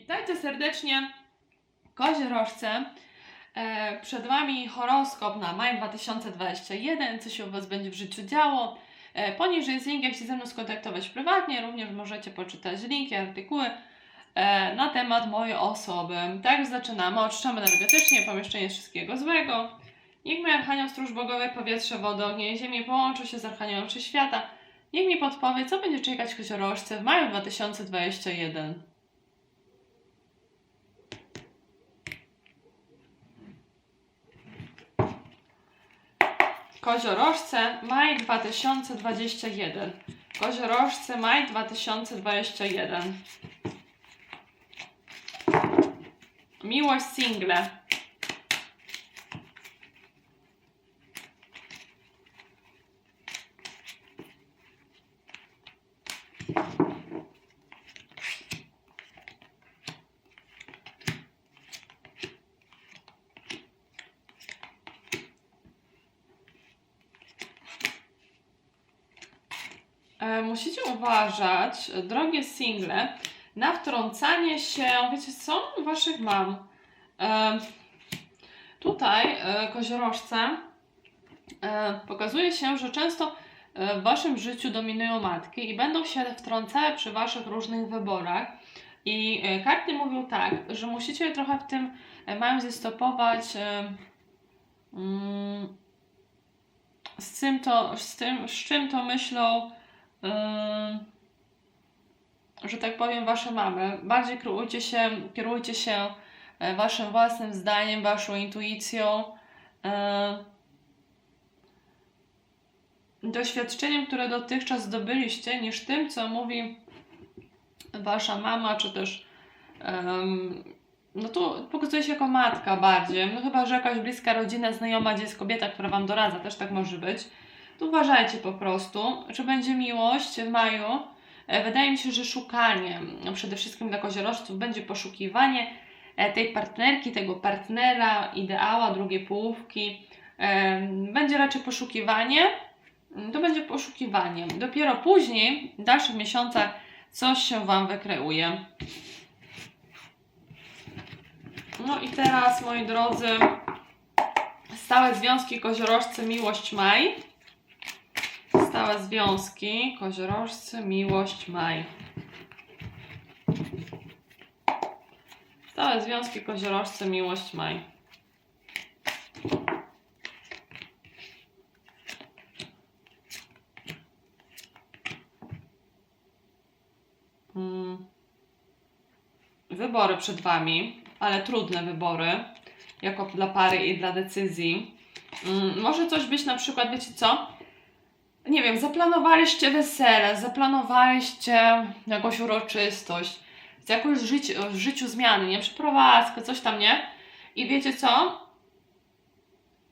Witajcie serdecznie, koziorożce. E, Przed Wami horoskop na maj 2021, co się u Was będzie w życiu działo. E, Poniżej jest link, jak się ze mną skontaktować prywatnie. Również możecie poczytać linki, artykuły e, na temat mojej osoby. Tak, zaczynamy. Oczyszczamy energetycznie pomieszczenie z wszystkiego złego. Niech mój Archanioł Stróż Bogowy, powietrze, wodę, ogień i ziemię połączy się z Archaniołem Wszechświata. Niech mi podpowie, co będzie czekać koziorożce w maju 2021. Koziorożce, maj 2021. Koziorożce, maj 2021. Miłość single. Musicie uważać, e, drogie single, na wtrącanie się, wiecie co, waszych mam. E, tutaj, e, koziorożce, e, pokazuje się, że często e, w waszym życiu dominują matki i będą się wtrącały przy waszych różnych wyborach. I e, karty mówią tak, że musicie trochę w tym e, mają zestopować. E, mm, z to, z tym, z czym to myślą że tak powiem, wasze mamy. Bardziej kierujcie się, kierujcie się e, waszym własnym zdaniem, waszą intuicją, e, doświadczeniem, które dotychczas zdobyliście, niż tym, co mówi wasza mama, czy też no tu pokazuje się jako matka bardziej. No chyba, że jakaś bliska rodzina, znajoma, gdzie jest kobieta, która wam doradza, też tak może być. Tu uważajcie po prostu, czy będzie miłość w maju. E, Wydaje mi się, że szukanie, no przede wszystkim dla koziorożców, będzie poszukiwanie e, tej partnerki, tego partnera, ideała, drugiej połówki. E, Będzie raczej poszukiwanie. Mm, To będzie poszukiwanie. Dopiero później, w dalszych miesiącach, coś się Wam wykreuje. No i teraz, moi drodzy, stałe związki koziorożcy, miłość maj. Stałe związki, koziorożcy, miłość, maj. Stałe związki, koziorożcy, miłość, maj. Mm. Wybory przed Wami, ale trudne wybory, jako dla pary i dla decyzji. Mm, Może coś być na przykład, wiecie co? Nie wiem, zaplanowaliście wesele, zaplanowaliście jakąś uroczystość, jakąś życi w życiu zmiany, nie? Przeprowadzkę, coś tam, nie? I wiecie co?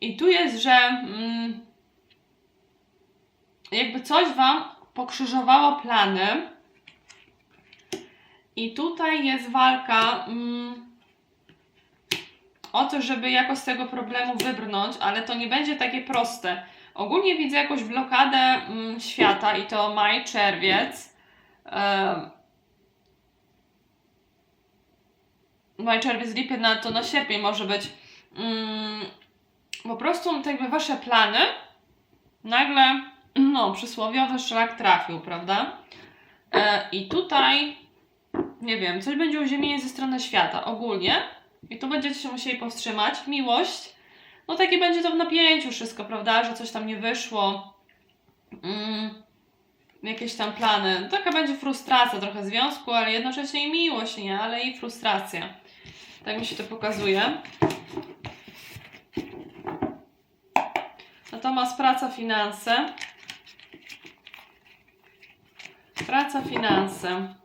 I tu jest, że mm, jakby coś Wam pokrzyżowało plany i tutaj jest walka mm, o to, żeby jakoś z tego problemu wybrnąć, ale to nie będzie takie proste. Ogólnie widzę jakąś blokadę mm, świata i to maj, czerwiec. Em, maj, czerwiec, lipiec, na, to na sierpień może być. Mm, po prostu tak jakby wasze plany nagle, no, przysłowiowy szlak trafił, prawda? E, I tutaj, nie wiem, coś będzie uziemienie ze strony świata ogólnie. I tu będziecie się musieli powstrzymać. Miłość no takie będzie to w napięciu wszystko, prawda, że coś tam nie wyszło, mm, jakieś tam plany. Taka będzie frustracja trochę związku, ale jednocześnie i miłość, nie, ale i frustracja. Tak mi się to pokazuje. Natomiast praca, finanse. Praca, finanse.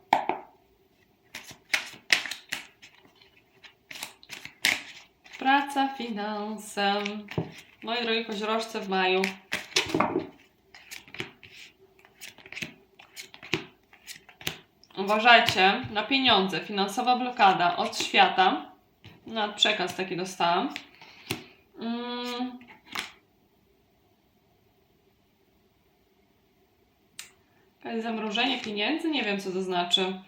Praca, finanse. Moi drogi koziorożce w maju. Uważajcie na pieniądze. Finansowa blokada od świata. Na przekaz taki dostałam. Mm. Zamrożenie pieniędzy? Nie wiem, co to znaczy.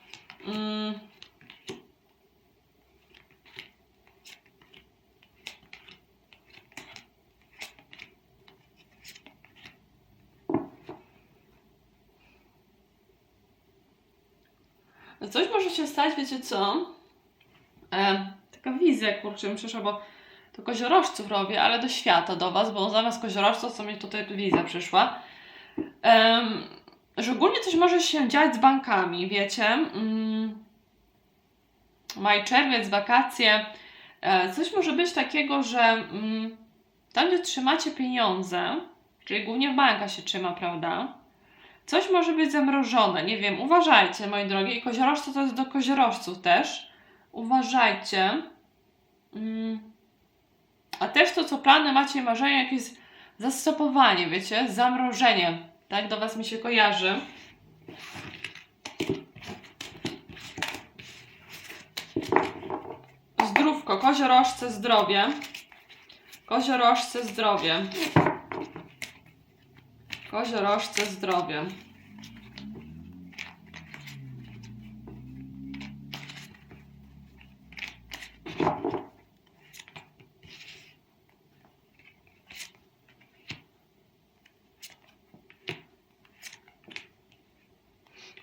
Mm. Coś może się stać, wiecie co? E, taka wizja, kurczę, mi przyszła, bo to koziorożców robię, ale do świata do Was, bo zamiast koziorożców to mi tutaj wizja przyszła. Em, że ogólnie coś może się dziać z bankami, wiecie? Mm, maj, czerwiec, wakacje. E, coś może być takiego, że mm, tam, gdzie trzymacie pieniądze, czyli głównie w bankach się trzyma, prawda? Coś może być zamrożone, nie wiem, uważajcie, moi drogi. I koziorożce to jest do koziorożców też. Uważajcie. Mm. A też to, co plany macie marzenia, jakieś zastopowanie, wiecie, zamrożenie. Tak do Was mi się kojarzy. Zdrówko, koziorożce, zdrowie. Koziorożce, zdrowie. Koziorożce, zdrowie.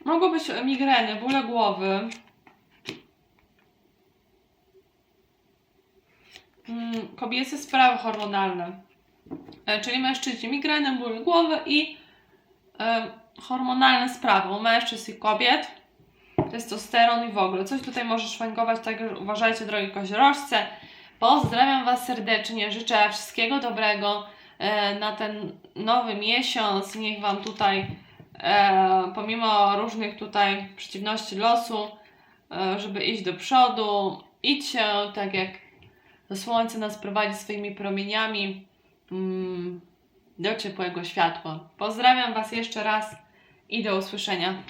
Mogą być migreny, bóle głowy. Mm, Kobiece sprawy hormonalne. E, Czyli mężczyźni migreny, ból głowy i e, hormonalne sprawy u mężczyzn i kobiet. Testosteron i w ogóle. Coś tutaj może szwankować, także uważajcie, drogi koziorożce. Pozdrawiam Was serdecznie, życzę wszystkiego dobrego e, na ten nowy miesiąc. Niech Wam tutaj, e, pomimo różnych tutaj przeciwności losu, e, żeby iść do przodu, idźcie tak jak słońce nas prowadzi swoimi promieniami do ciepłego światła. Pozdrawiam Was jeszcze raz i do usłyszenia.